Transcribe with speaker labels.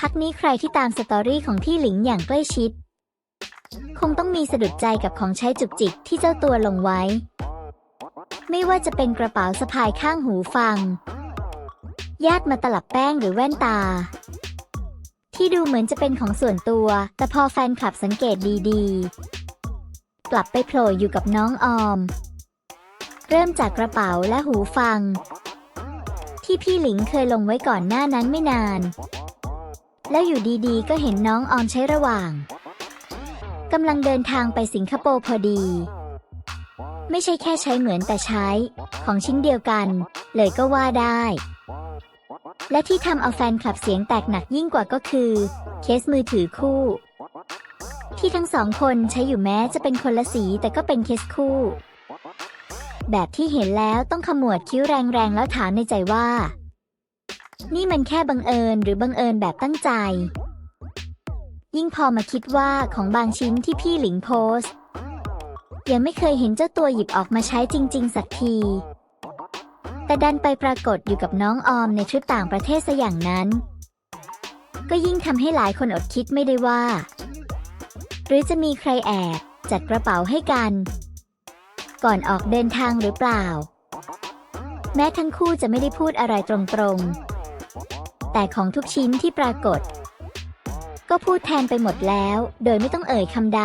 Speaker 1: พักนี้ใครที่ตามสตอรี่ของที่หลิงอย่างใกล้ชิด คงต้องมีสะดุดใจกับของใช้จุกจิกที่เจ้าตัวลงไว้ ไม่ว่าจะเป็นกระเป๋าสะพายข้างหูฟัง ญาติมาตลับแป้งหรือแว่นตา ที่ดูเหมือนจะเป็นของส่วนตัว แต่พอแฟนคลับสังเกตดีๆ กลับไปโผล่อยู่กับน้องออม เริ่มจากกระเป๋าและหูฟัง ที่พี่หลิงเคยลงไว้ก่อนหน้านั้นไม่นาน แล้วอยู่ดีๆ ก็เห็นน้องออมใช้ระหว่างกำลังเดินทางไปสิงคโปร์พอดี ไม่ใช่แค่ใช้เหมือนแต่ใช้ ของชิ้นเดียวกัน เลยก็ว่าได้ และที่ทำเอาแฟนคลับเสียงแตกหนักยิ่งกว่าก็คือ เคสมือถือคู่ ที่ทั้งสองคนใช้อยู่แม้จะเป็นคนละสีแต่ก็เป็นเคสคู่ แบบที่เห็นแล้วต้องขมวดคิ้วแรงๆแล้วถามในใจว่า นี่มันแค่บังเอิญหรือบังเอิญแบบตั้งใจ ยิ่งพอมาคิดว่าของบางชิ้นที่พี่หลิงโพสยังไม่เคยเห็นเจ้าตัวหยิบออกมาใช้จริง ๆ สักที แต่ดันไปปรากฏอยู่กับน้องออมในทริปต่างประเทศซะอย่างนั้น ก็ยิ่งทำให้หลายคนอดคิดไม่ได้ว่า หรือจะมีใครแอบจัดกระเป๋าให้กัน ก่อนออกเดินทางหรือเปล่า แม้ทั้งคู่จะไม่ได้พูดอะไรตรงๆ แต่ของทุกชิ้นที่ปรากฏ ก็พูดแทนไปหมดแล้ว โดยไม่ต้องเอ่ยคำใด